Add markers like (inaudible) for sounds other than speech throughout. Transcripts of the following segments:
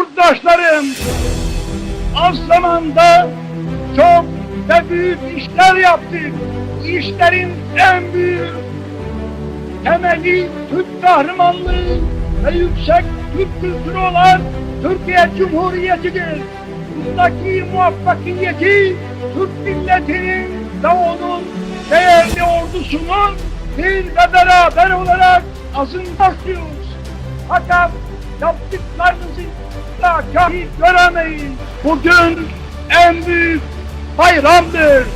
kurdaşlarım, az zamanda çok ve büyük işler yaptık. İşlerin en büyük temeli Türk kahramanlığı ve yüksek Türk kültürü olan Türkiye Cumhuriyeti'dir. Bundaki muvaffakiyeti Türk milletinin ve onun değerli ordusunun bir ve beraber olarak azınlaşıyoruz. Fakat yaptıklarınızı da kahi göremeyin. Bugün en büyük bayramdır.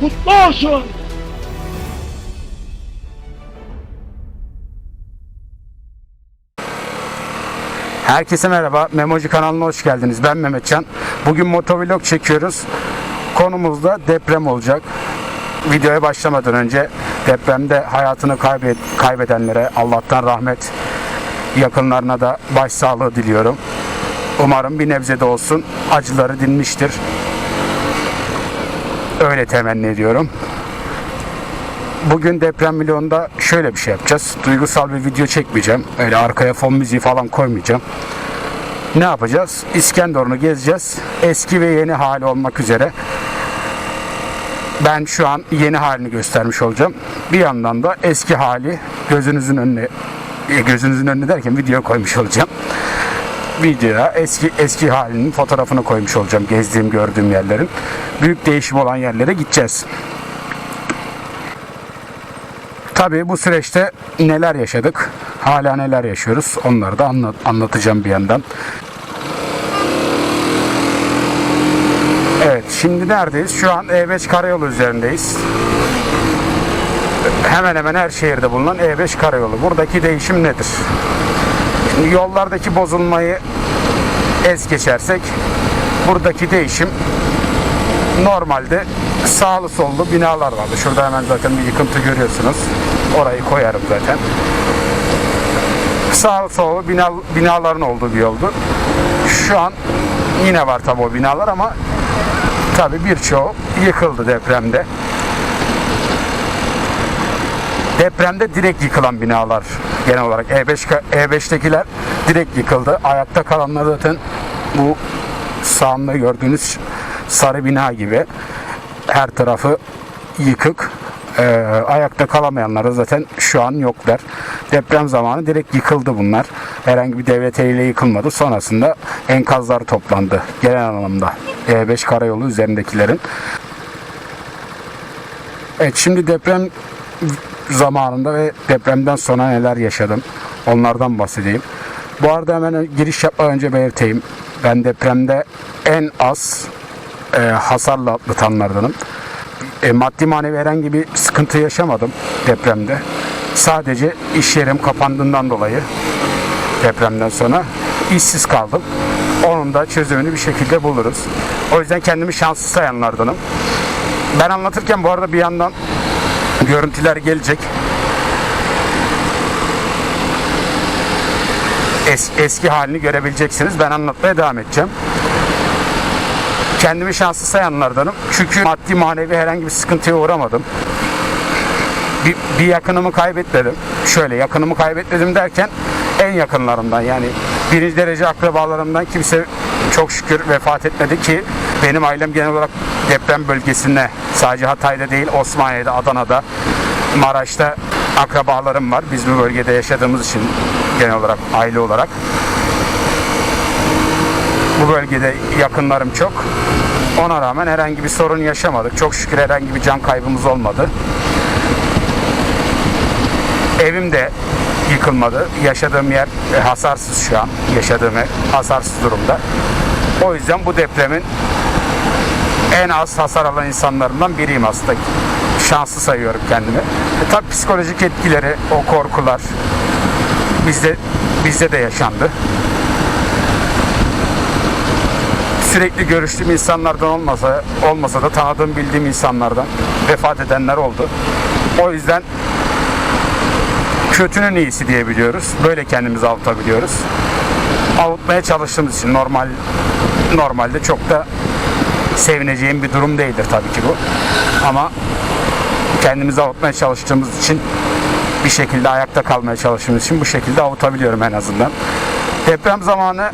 Kutlu olsun. Herkese merhaba. Memoji kanalına hoş geldiniz. Ben Mehmetcan. Bugün motovlog çekiyoruz. Konumuz da deprem olacak. Videoya başlamadan önce depremde hayatını kaybedenlere Allah'tan rahmet, yakınlarına da başsağlığı diliyorum. Umarım bir nebze de olsun acıları dinmiştir. Öyle temenni ediyorum. Bugün deprem milyonda şöyle bir şey yapacağız. Duygusal bir video çekmeyeceğim. Öyle arkaya fon müziği falan koymayacağım. Ne yapacağız? İskenderun'u gezeceğiz. Eski ve yeni hali olmak üzere. Ben şu an yeni halini göstermiş olacağım. Bir yandan da eski hali gözünüzün önüne e, gözünüzün önüne derken video koymuş olacağım. Videoya eski eski halinin fotoğrafını koymuş olacağım gezdiğim gördüğüm yerlerin. Büyük değişim olan yerlere gideceğiz. Tabii bu süreçte neler yaşadık, hala neler yaşıyoruz onları da anlat, anlatacağım bir yandan. Evet, şimdi neredeyiz? Şu an E5 karayolu üzerindeyiz. Hemen hemen her şehirde bulunan E5 karayolu. Buradaki değişim nedir? Yollardaki bozulmayı es geçersek, buradaki değişim normalde sağlı sollu binalar vardı. Şurada hemen zaten bir yıkıntı görüyorsunuz. Orayı koyarım zaten. Sağlı sollu bina, binaların olduğu bir yoldu. Şu an yine var tabi o binalar ama tabi birçoğu yıkıldı depremde. Depremde direkt yıkılan binalar genel olarak E E5 ka- E5'tekiler direkt yıkıldı. Ayakta kalanlar zaten bu sağımda gördüğünüz sarı bina gibi her tarafı yıkık. Ee, ayakta kalamayanlar zaten şu an yoklar. Deprem zamanı direkt yıkıldı bunlar. Herhangi bir devlet eliyle yıkılmadı. Sonrasında enkazlar toplandı genel anlamda. E5 karayolu üzerindekilerin. Evet şimdi deprem zamanında ve depremden sonra neler yaşadım onlardan bahsedeyim. Bu arada hemen giriş yapmadan önce belirteyim. Ben depremde en az e, hasarla atlatanlardanım. E, maddi manevi herhangi bir sıkıntı yaşamadım depremde. Sadece iş yerim kapandığından dolayı depremden sonra işsiz kaldım. Onun da çözümünü bir şekilde buluruz. O yüzden kendimi şanslı sayanlardanım. Ben anlatırken bu arada bir yandan görüntüler gelecek. Es- eski halini görebileceksiniz. Ben anlatmaya devam edeceğim. Kendimi şanslı sayanlardanım. Çünkü maddi manevi herhangi bir sıkıntıya uğramadım. Bir, bir yakınımı kaybetmedim. Şöyle yakınımı kaybetmedim derken en yakınlarımdan yani birinci derece akrabalarımdan kimse çok şükür vefat etmedi ki benim ailem genel olarak deprem bölgesinde sadece Hatay'da değil Osmaniye'de, Adana'da, Maraş'ta akrabalarım var. Biz bu bölgede yaşadığımız için genel olarak aile olarak. Bu bölgede yakınlarım çok. Ona rağmen herhangi bir sorun yaşamadık. Çok şükür herhangi bir can kaybımız olmadı. Evim de yıkılmadı. Yaşadığım yer e, hasarsız şu an. Yaşadığım ev hasarsız durumda. O yüzden bu depremin en az hasar alan insanlarından biriyim aslında. Şanslı sayıyorum kendimi. E, tabii psikolojik etkileri, o korkular bizde bizde de yaşandı. Sürekli görüştüğüm insanlardan olmasa olmasa da tanıdığım bildiğim insanlardan vefat edenler oldu. O yüzden kötünün iyisi diyebiliyoruz. Böyle kendimizi avutabiliyoruz. Avutmaya çalıştığımız için normal normalde çok da sevineceğim bir durum değildir tabii ki bu. Ama kendimizi avutmaya çalıştığımız için bir şekilde ayakta kalmaya çalıştığımız için bu şekilde avutabiliyorum en azından. Deprem zamanı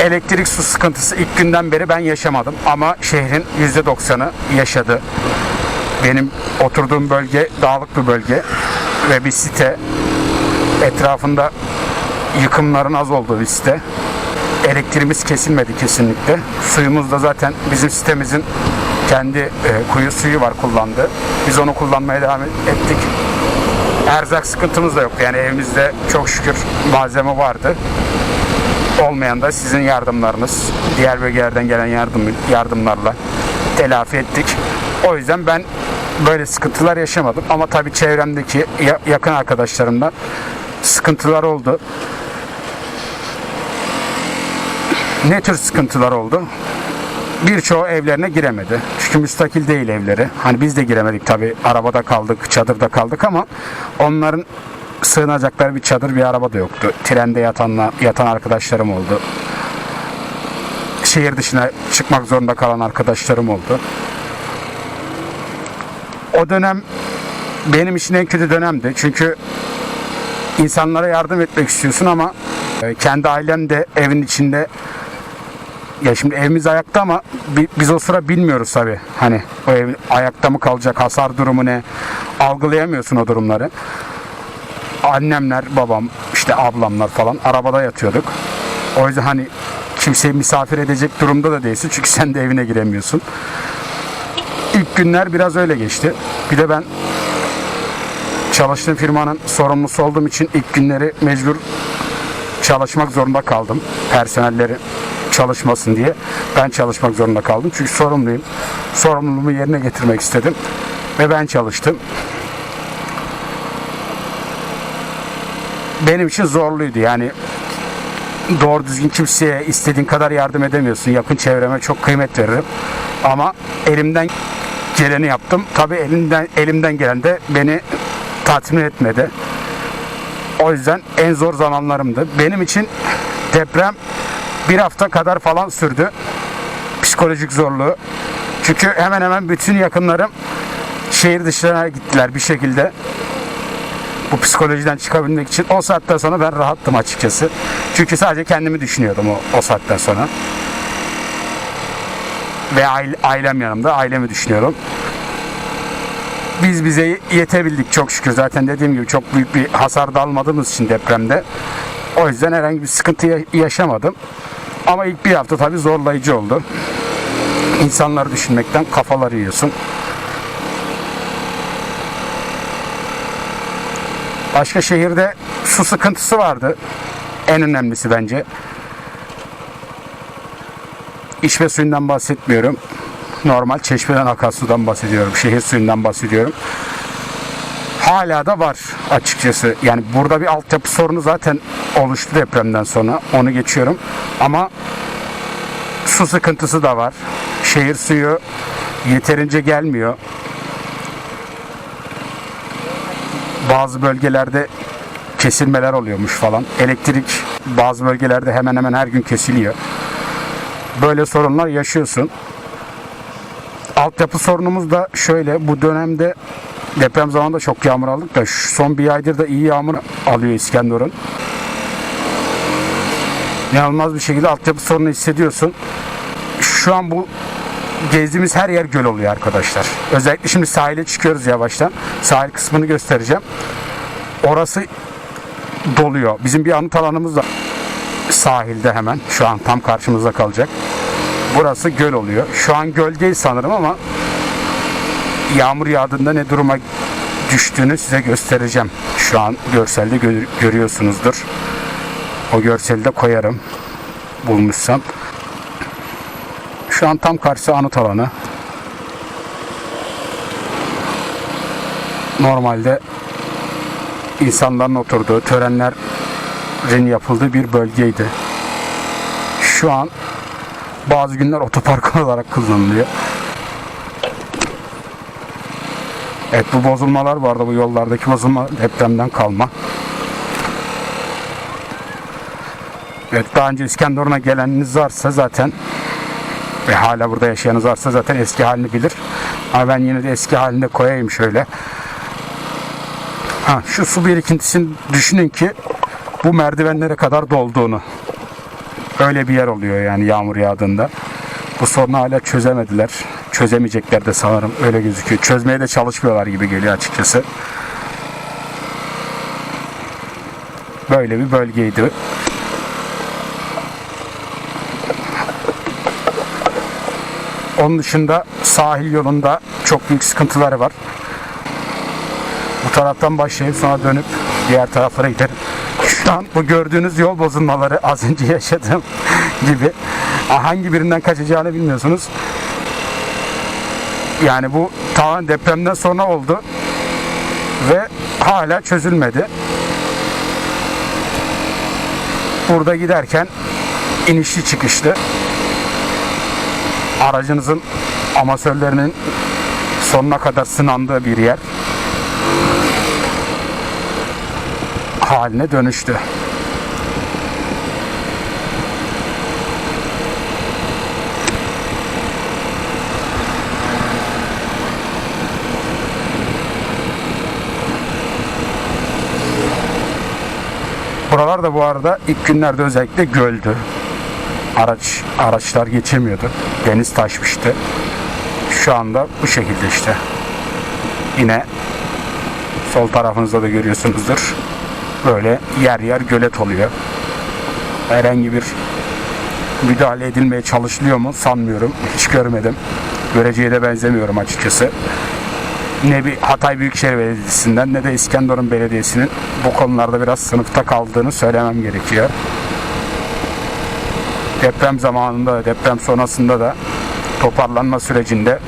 elektrik su sıkıntısı ilk günden beri ben yaşamadım ama şehrin %90'ı yaşadı. Benim oturduğum bölge dağlık bir bölge ve bir site etrafında yıkımların az olduğu bir site. Elektriğimiz kesilmedi kesinlikle. Suyumuz da zaten bizim sitemizin kendi e, kuyu suyu var kullandığı. Biz onu kullanmaya devam ettik. Erzak sıkıntımız da yoktu. Yani evimizde çok şükür malzeme vardı. Olmayan da sizin yardımlarınız, diğer bölgelerden gelen yardım yardımlarla telafi ettik. O yüzden ben böyle sıkıntılar yaşamadım. Ama tabii çevremdeki ya- yakın arkadaşlarımda sıkıntılar oldu. Ne tür sıkıntılar oldu? Birçoğu evlerine giremedi. Çünkü müstakil değil evleri. Hani biz de giremedik tabii. Arabada kaldık, çadırda kaldık ama onların sığınacakları bir çadır, bir araba da yoktu. Trende yatanlar, yatan arkadaşlarım oldu. Şehir dışına çıkmak zorunda kalan arkadaşlarım oldu. O dönem benim için en kötü dönemdi. Çünkü insanlara yardım etmek istiyorsun ama e, kendi ailen de evin içinde ya şimdi evimiz ayakta ama bi- biz o sıra bilmiyoruz tabi. Hani o ev ayakta mı kalacak, hasar durumu ne? Algılayamıyorsun o durumları. Annemler, babam, işte ablamlar falan arabada yatıyorduk. O yüzden hani kimseyi misafir edecek durumda da değilsin. Çünkü (laughs) sen de evine giremiyorsun. İlk günler biraz öyle geçti. Bir de ben çalıştığım firmanın sorumlusu olduğum için ilk günleri mecbur çalışmak zorunda kaldım. Personelleri çalışmasın diye ben çalışmak zorunda kaldım. Çünkü sorumluyum. Sorumluluğumu yerine getirmek istedim. Ve ben çalıştım. Benim için zorluydu. Yani doğru düzgün kimseye istediğin kadar yardım edemiyorsun. Yakın çevreme çok kıymet veririm. Ama elimden geleni yaptım. Tabii elimden elimden gelen de beni tatmin etmedi. O yüzden en zor zamanlarımdı. Benim için deprem bir hafta kadar falan sürdü. Psikolojik zorluğu. Çünkü hemen hemen bütün yakınlarım şehir dışına gittiler bir şekilde. Bu psikolojiden çıkabilmek için o saatten sonra ben rahattım açıkçası. Çünkü sadece kendimi düşünüyordum o, o saatten sonra. Ve aile- ailem yanımda, ailemi düşünüyorum biz bize yetebildik çok şükür. Zaten dediğim gibi çok büyük bir hasar da almadığımız için depremde. O yüzden herhangi bir sıkıntı ya- yaşamadım. Ama ilk bir hafta tabii zorlayıcı oldu. İnsanları düşünmekten kafaları yiyorsun. Başka şehirde su sıkıntısı vardı. En önemlisi bence. İçme suyundan bahsetmiyorum normal çeşmeden akan sudan bahsediyorum. Şehir suyundan bahsediyorum. Hala da var açıkçası. Yani burada bir altyapı sorunu zaten oluştu depremden sonra. Onu geçiyorum. Ama su sıkıntısı da var. Şehir suyu yeterince gelmiyor. Bazı bölgelerde kesilmeler oluyormuş falan. Elektrik bazı bölgelerde hemen hemen her gün kesiliyor. Böyle sorunlar yaşıyorsun. Altyapı sorunumuz da şöyle. Bu dönemde deprem zamanında çok yağmur aldık da şu son bir aydır da iyi yağmur alıyor İskenderun. İnanılmaz bir şekilde altyapı sorunu hissediyorsun. Şu an bu gezdiğimiz her yer göl oluyor arkadaşlar. Özellikle şimdi sahile çıkıyoruz yavaştan. Sahil kısmını göstereceğim. Orası doluyor. Bizim bir anıt alanımız da sahilde hemen. Şu an tam karşımızda kalacak. Burası göl oluyor. Şu an göl değil sanırım ama yağmur yağdığında ne duruma düştüğünü size göstereceğim. Şu an görselde gö- görüyorsunuzdur. O görseli de koyarım. Bulmuşsam. Şu an tam karşısı anıt alanı. Normalde insanların oturduğu, törenlerin yapıldığı bir bölgeydi. Şu an bazı günler otopark (laughs) olarak kullanılıyor. Evet bu bozulmalar vardı bu yollardaki bozulma depremden kalma. Evet daha önce İskenderun'a geleniniz varsa zaten ve hala burada yaşayanınız varsa zaten eski halini bilir. Ama ben yine de eski halinde koyayım şöyle. Ha, şu su birikintisini düşünün ki bu merdivenlere kadar dolduğunu. Öyle bir yer oluyor yani yağmur yağdığında. Bu sorunu hala çözemediler. Çözemeyecekler de sanırım öyle gözüküyor. Çözmeye de çalışmıyorlar gibi geliyor açıkçası. Böyle bir bölgeydi. Onun dışında sahil yolunda çok büyük sıkıntıları var. Bu taraftan başlayıp sonra dönüp diğer taraflara giderim. Şu an bu gördüğünüz yol bozulmaları az önce yaşadığım (laughs) gibi. Hangi birinden kaçacağını bilmiyorsunuz. Yani bu tamamen depremden sonra oldu. Ve hala çözülmedi. Burada giderken inişli çıkışlı aracınızın amasörlerinin sonuna kadar sınandığı bir yer haline dönüştü. Buralar da bu arada ilk günlerde özellikle göldü. Araç araçlar geçemiyordu. Deniz taşmıştı. Şu anda bu şekilde işte. Yine sol tarafınızda da görüyorsunuzdur. Böyle yer yer gölet oluyor. Herhangi bir müdahale edilmeye çalışılıyor mu sanmıyorum. Hiç görmedim. Göreceğe de benzemiyorum açıkçası. Ne bir Hatay Büyükşehir Belediyesi'nden ne de İskenderun Belediyesi'nin bu konularda biraz sınıfta kaldığını söylemem gerekiyor. Deprem zamanında da deprem sonrasında da toparlanma sürecinde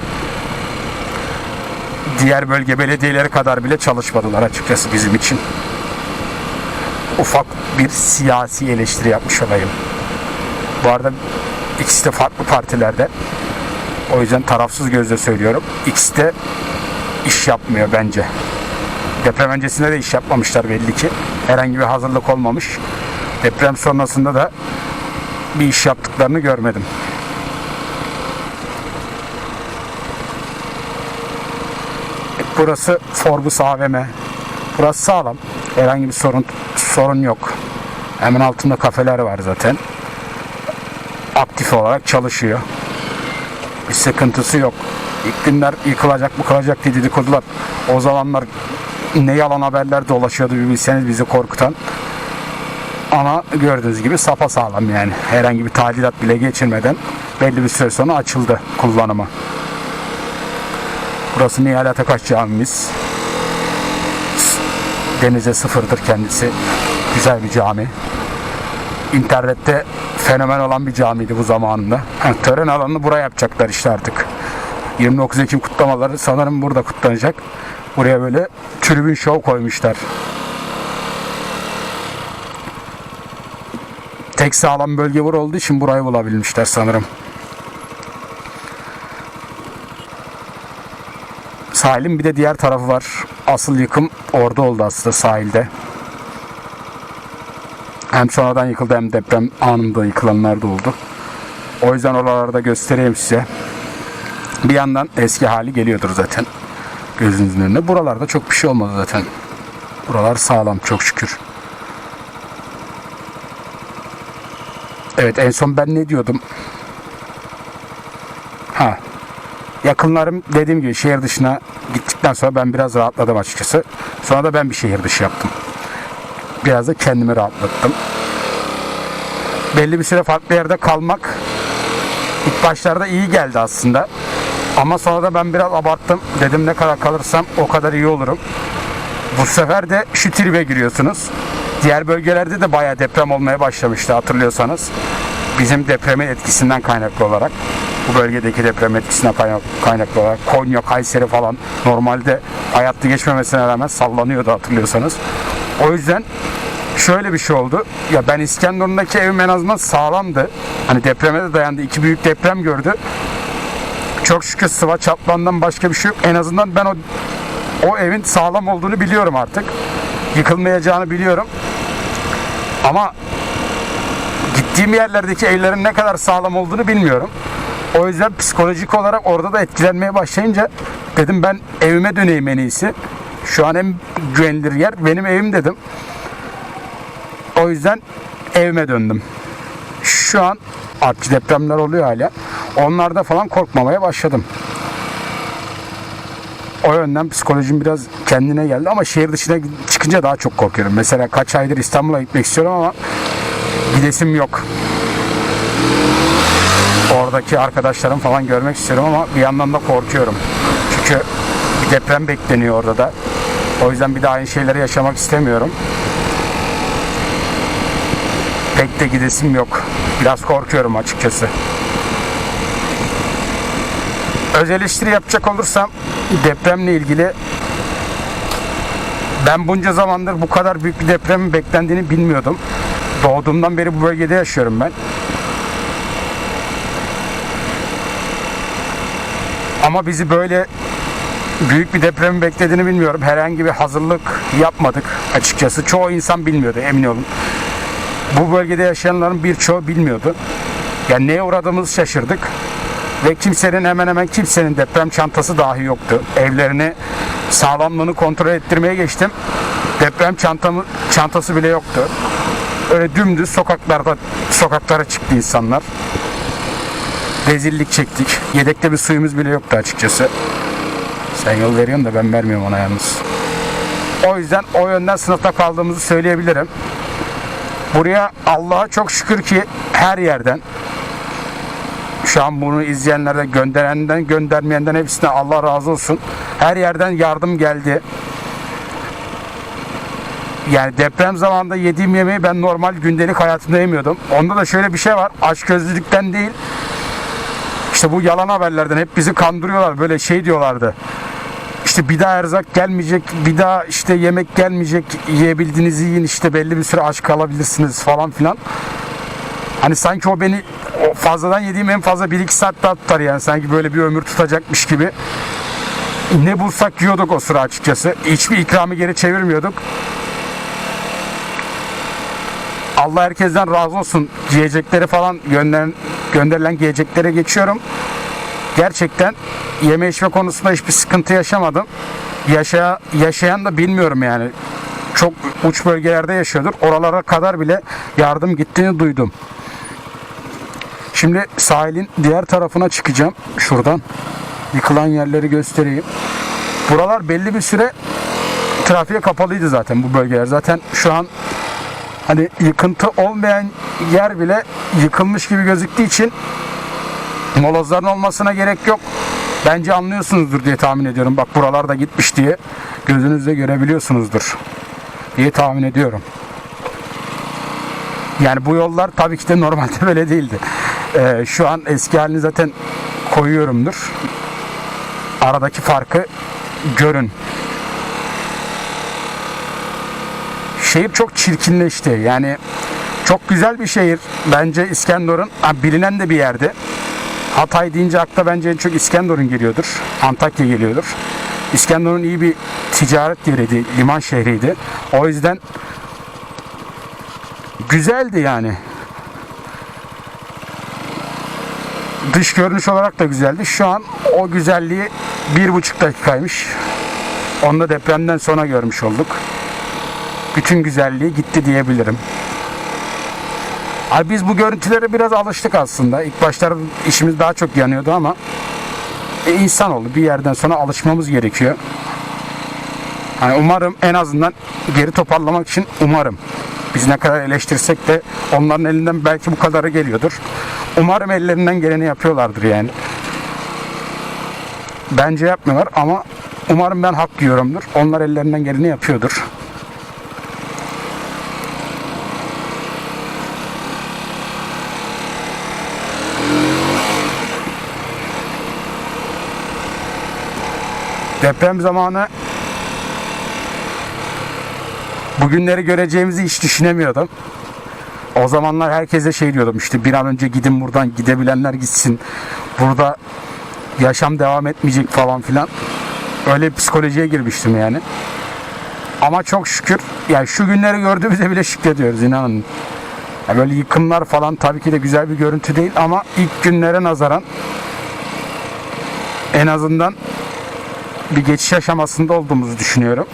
diğer bölge belediyeleri kadar bile çalışmadılar açıkçası bizim için. Ufak bir siyasi eleştiri yapmış olayım. Bu arada ikisi de farklı partilerde. O yüzden tarafsız gözle söylüyorum. İkisi de iş yapmıyor bence. Deprem öncesinde de iş yapmamışlar belli ki. Herhangi bir hazırlık olmamış. Deprem sonrasında da bir iş yaptıklarını görmedim. Burası Forbes AVM. Burası sağlam. Herhangi bir sorun sorun yok. Hemen altında kafeler var zaten. Aktif olarak çalışıyor. Bir sıkıntısı yok. İlk günler yıkılacak yıkılacak diye dedikodular. O zamanlar ne yalan haberler dolaşıyordu bir bilseniz bizi korkutan. Ama gördüğünüz gibi sapa sağlam yani. Herhangi bir tadilat bile geçirmeden belli bir süre sonra açıldı kullanıma. Burası Nihal Atakaş Camimiz. Denize sıfırdır kendisi. Güzel bir cami. İnternette fenomen olan bir camiydi bu zamanında. Ha, tören alanını buraya yapacaklar işte artık. 29 Ekim kutlamaları sanırım burada kutlanacak. Buraya böyle tribün show koymuşlar. Tek sağlam bölge bura olduğu için burayı bulabilmişler sanırım. Sahilin bir de diğer tarafı var. Asıl yıkım orada oldu aslında sahilde. Hem sonradan yıkıldı hem deprem anında yıkılanlar da oldu. O yüzden oralarda göstereyim size. Bir yandan eski hali geliyordur zaten. Gözünüzün önüne. Buralarda çok bir şey olmadı zaten. Buralar sağlam çok şükür. Evet en son ben ne diyordum? Ha. Yakınlarım dediğim gibi şehir dışına gittikten sonra ben biraz rahatladım açıkçası. Sonra da ben bir şehir dışı yaptım. Biraz da kendimi rahatlattım. Belli bir süre farklı yerde kalmak ilk başlarda iyi geldi aslında. Ama sonra ben biraz abarttım. Dedim ne kadar kalırsam o kadar iyi olurum. Bu sefer de şu tribe giriyorsunuz. Diğer bölgelerde de bayağı deprem olmaya başlamıştı hatırlıyorsanız. Bizim depremin etkisinden kaynaklı olarak bu bölgedeki deprem etkisinden kaynak- kaynaklı olarak Konya, Kayseri falan normalde hayatta geçmemesine rağmen sallanıyordu hatırlıyorsanız. O yüzden şöyle bir şey oldu. Ya ben İskenderun'daki evim en azından sağlamdı. Hani depreme de dayandı. İki büyük deprem gördü. Çok şükür sıva çaplandan başka bir şey yok. En azından ben o o evin sağlam olduğunu biliyorum artık. Yıkılmayacağını biliyorum. Ama gittiğim yerlerdeki evlerin ne kadar sağlam olduğunu bilmiyorum. O yüzden psikolojik olarak orada da etkilenmeye başlayınca dedim ben evime döneyim en iyisi. Şu an en güvenilir yer benim evim dedim. O yüzden evime döndüm. Şu an artçı depremler oluyor hala. Onlarda falan korkmamaya başladım. O yönden psikolojim biraz kendine geldi ama şehir dışına çıkınca daha çok korkuyorum. Mesela kaç aydır İstanbul'a gitmek istiyorum ama gidesim yok. Oradaki arkadaşlarım falan görmek istiyorum ama bir yandan da korkuyorum. Çünkü bir deprem bekleniyor orada da. O yüzden bir daha aynı şeyleri yaşamak istemiyorum. Pek de gidesim yok. Biraz korkuyorum açıkçası. Öz eleştiri yapacak olursam depremle ilgili ben bunca zamandır bu kadar büyük bir depremin beklendiğini bilmiyordum. Doğduğumdan beri bu bölgede yaşıyorum ben. Ama bizi böyle büyük bir depremin beklediğini bilmiyorum. Herhangi bir hazırlık yapmadık açıkçası. Çoğu insan bilmiyordu emin olun. Bu bölgede yaşayanların birçoğu bilmiyordu. Yani neye uğradığımızı şaşırdık. Ve kimsenin hemen hemen kimsenin deprem çantası dahi yoktu. Evlerini sağlamlığını kontrol ettirmeye geçtim. Deprem çantamı, çantası bile yoktu. Öyle dümdüz sokaklarda sokaklara çıktı insanlar. Rezillik çektik. Yedekte bir suyumuz bile yoktu açıkçası. Sen yol veriyorsun da ben vermiyorum ona yalnız. O yüzden o yönden sınıfta kaldığımızı söyleyebilirim. Buraya Allah'a çok şükür ki her yerden şu an bunu izleyenlerden gönderenden göndermeyenden hepsine Allah razı olsun. Her yerden yardım geldi. Yani deprem zamanında yediğim yemeği ben normal gündelik hayatımda yemiyordum. Onda da şöyle bir şey var. Açgözlülükten değil. İşte bu yalan haberlerden hep bizi kandırıyorlar. Böyle şey diyorlardı. İşte bir daha erzak gelmeyecek, bir daha işte yemek gelmeyecek, yiyebildiğinizi yiyin işte belli bir süre aç kalabilirsiniz falan filan. Hani sanki o beni fazladan yediğim en fazla 1-2 saat daha tutar yani sanki böyle bir ömür tutacakmış gibi. Ne bulsak yiyorduk o sıra açıkçası. Hiçbir ikramı geri çevirmiyorduk. Allah herkesten razı olsun. Yiyecekleri falan gönderen, gönderilen yiyeceklere geçiyorum. Gerçekten yeme içme konusunda hiçbir sıkıntı yaşamadım. Yaşa, yaşayan da bilmiyorum yani. Çok uç bölgelerde yaşıyordur. Oralara kadar bile yardım gittiğini duydum. Şimdi sahilin diğer tarafına çıkacağım. Şuradan. Yıkılan yerleri göstereyim. Buralar belli bir süre trafiğe kapalıydı zaten bu bölgeler. Zaten şu an hani yıkıntı olmayan yer bile yıkılmış gibi gözüktüğü için molozların olmasına gerek yok. Bence anlıyorsunuzdur diye tahmin ediyorum. Bak buralarda gitmiş diye gözünüzle görebiliyorsunuzdur diye tahmin ediyorum. Yani bu yollar tabii ki de normalde (laughs) böyle değildi. Ee, şu an eski halini zaten koyuyorumdur. Aradaki farkı görün. Şehir çok çirkinleşti. Yani çok güzel bir şehir. Bence İskenderun bilinen de bir yerde. Hatay deyince akla bence en çok İskenderun geliyordur. Antakya geliyordur. İskenderun iyi bir ticaret yeriydi, liman şehriydi. O yüzden güzeldi yani. Dış görünüş olarak da güzeldi. Şu an o güzelliği bir buçuk dakikaymış. Onu da depremden sonra görmüş olduk. Bütün güzelliği gitti diyebilirim. Ay biz bu görüntülere biraz alıştık aslında. İlk başlarda işimiz daha çok yanıyordu ama e, insanoğlu bir yerden sonra alışmamız gerekiyor. Hani umarım en azından geri toparlamak için umarım. Biz ne kadar eleştirsek de onların elinden belki bu kadarı geliyordur. Umarım ellerinden geleni yapıyorlardır yani. Bence yapmıyorlar ama umarım ben hak yiyorumdur. Onlar ellerinden geleni yapıyordur. Deprem zamanı bugünleri göreceğimizi hiç düşünemiyordum. O zamanlar herkese şey diyordum işte bir an önce gidin buradan gidebilenler gitsin. Burada yaşam devam etmeyecek falan filan. Öyle psikolojiye girmiştim yani. Ama çok şükür yani şu günleri gördüğümüzde bile şükrediyoruz inanın. Ya böyle yıkımlar falan tabii ki de güzel bir görüntü değil ama ilk günlere nazaran en azından bir geçiş aşamasında olduğumuzu düşünüyorum.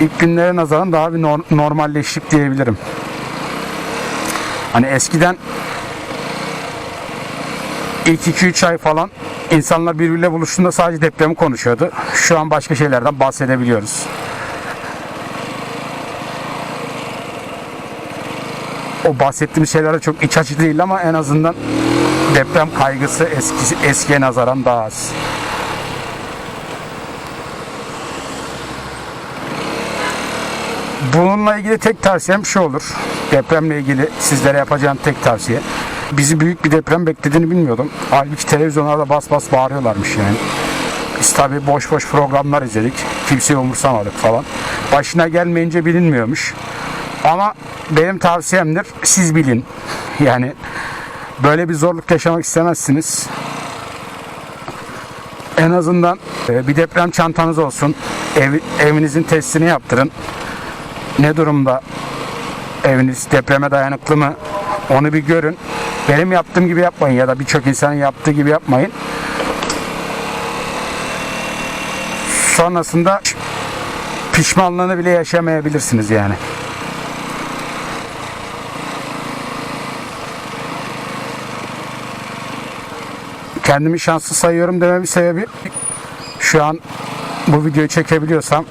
İlk günlere nazaran daha bir nor- normalleştik diyebilirim. Hani eskiden ilk 2-3 ay falan insanlar birbiriyle buluştuğunda sadece depremi konuşuyordu. Şu an başka şeylerden bahsedebiliyoruz. O bahsettiğimiz şeyler çok iç açıcı değil ama en azından deprem kaygısı eski, eskiye nazaran daha az. Bununla ilgili tek tavsiyem şu olur. Depremle ilgili sizlere yapacağım tek tavsiye. Bizi büyük bir deprem beklediğini bilmiyordum. Halbuki televizyonlarda bas bas bağırıyorlarmış yani. Biz tabi boş boş programlar izledik. Kimseyi umursamadık falan. Başına gelmeyince bilinmiyormuş. Ama benim tavsiyemdir siz bilin. Yani böyle bir zorluk yaşamak istemezsiniz. En azından e, bir deprem çantanız olsun. Ev, evinizin testini yaptırın. Ne durumda eviniz depreme dayanıklı mı? Onu bir görün. Benim yaptığım gibi yapmayın ya da birçok insanın yaptığı gibi yapmayın. Sonrasında pişmanlığını bile yaşamayabilirsiniz yani. Kendimi şanslı sayıyorum dememin sebebi şu an bu videoyu çekebiliyorsam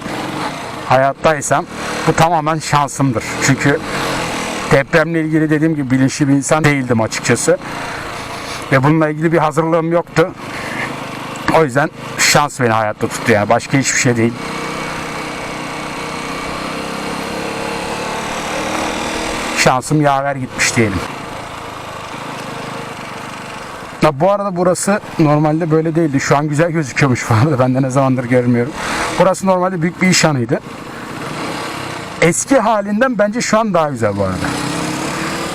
hayattaysam bu tamamen şansımdır. Çünkü depremle ilgili dediğim gibi bilinçli bir insan değildim açıkçası. Ve bununla ilgili bir hazırlığım yoktu. O yüzden şans beni hayatta tuttu yani başka hiçbir şey değil. Şansım yaver gitmiş diyelim. Ya bu arada burası normalde böyle değildi. Şu an güzel gözüküyormuş bu arada. Ben de ne zamandır görmüyorum. Burası normalde büyük bir işhanıydı. Eski halinden bence şu an daha güzel bu arada.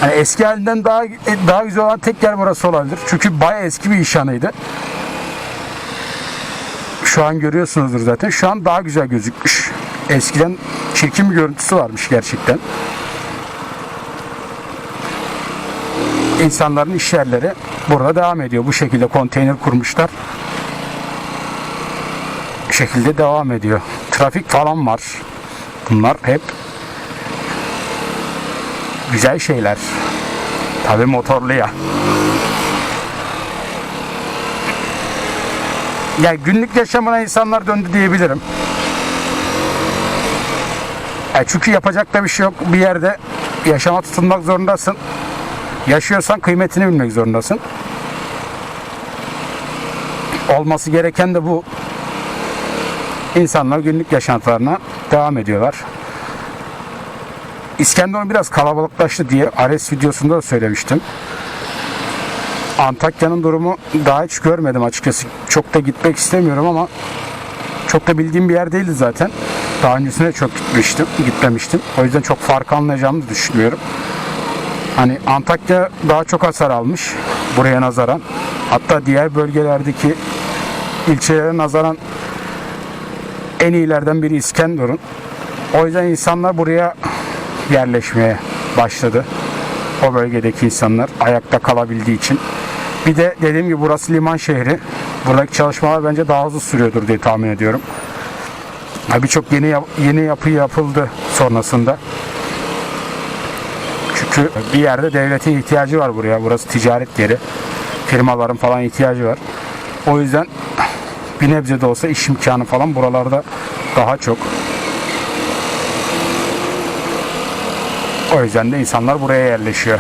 Hani eski halinden daha daha güzel olan tek yer burası olabilir. Çünkü bayağı eski bir işhanıydı. Şu an görüyorsunuzdur zaten. Şu an daha güzel gözükmüş. Eskiden çirkin bir görüntüsü varmış gerçekten. İnsanların iş yerleri burada devam ediyor. Bu şekilde konteyner kurmuşlar. Bu şekilde devam ediyor. Trafik falan var. Bunlar hep güzel şeyler. Tabii motorlu ya. Ya günlük yaşamına insanlar döndü diyebilirim. Ya çünkü yapacak da bir şey yok. Bir yerde yaşama tutunmak zorundasın. Yaşıyorsan kıymetini bilmek zorundasın. Olması gereken de bu. İnsanlar günlük yaşantılarına devam ediyorlar. İskenderun biraz kalabalıklaştı diye Ares videosunda da söylemiştim. Antakya'nın durumu daha hiç görmedim açıkçası. Çok da gitmek istemiyorum ama çok da bildiğim bir yer değildi zaten. Daha öncesinde çok gitmiştim, gitmemiştim. O yüzden çok fark anlayacağımı düşünmüyorum. Hani Antakya daha çok hasar almış buraya nazaran. Hatta diğer bölgelerdeki ilçelere nazaran en iyilerden biri İskenderun. O yüzden insanlar buraya yerleşmeye başladı. O bölgedeki insanlar ayakta kalabildiği için. Bir de dediğim gibi burası liman şehri. Buradaki çalışmalar bence daha hızlı sürüyordur diye tahmin ediyorum. Birçok yeni yeni yapı yapıldı sonrasında. Çünkü bir yerde devletin ihtiyacı var buraya. Burası ticaret yeri. Firmaların falan ihtiyacı var. O yüzden bir nebze de olsa iş imkanı falan buralarda daha çok. O yüzden de insanlar buraya yerleşiyor.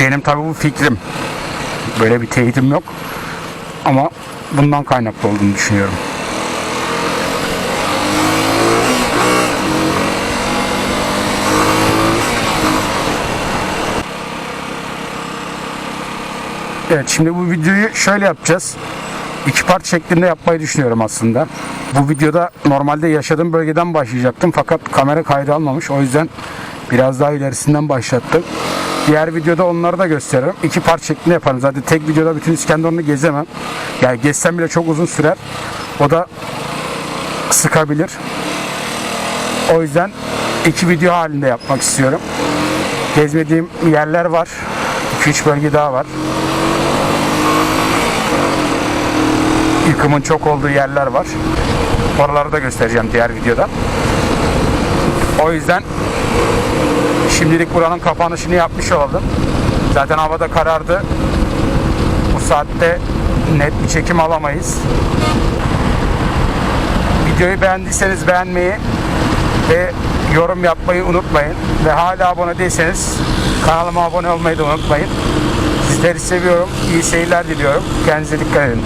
Benim tabii bu fikrim. Böyle bir teyitim yok. Ama bundan kaynaklı olduğunu düşünüyorum. Evet şimdi bu videoyu şöyle yapacağız. İki part şeklinde yapmayı düşünüyorum aslında. Bu videoda normalde yaşadığım bölgeden başlayacaktım fakat kamera kaydı almamış. O yüzden biraz daha ilerisinden başlattım. Diğer videoda onları da gösteririm. İki part şeklinde yaparım. Zaten tek videoda bütün İskenderun'u gezemem. Yani gezsem bile çok uzun sürer. O da sıkabilir. O yüzden iki video halinde yapmak istiyorum. Gezmediğim yerler var. 2-3 bölge daha var. Yıkımın çok olduğu yerler var. Oraları da göstereceğim diğer videoda. O yüzden Şimdilik buranın kapanışını yapmış olalım. Zaten havada karardı. Bu saatte net bir çekim alamayız. Videoyu beğendiyseniz beğenmeyi ve yorum yapmayı unutmayın. Ve hala abone değilseniz kanalıma abone olmayı da unutmayın. Sizleri seviyorum. İyi seyirler diliyorum. Kendinize dikkat edin.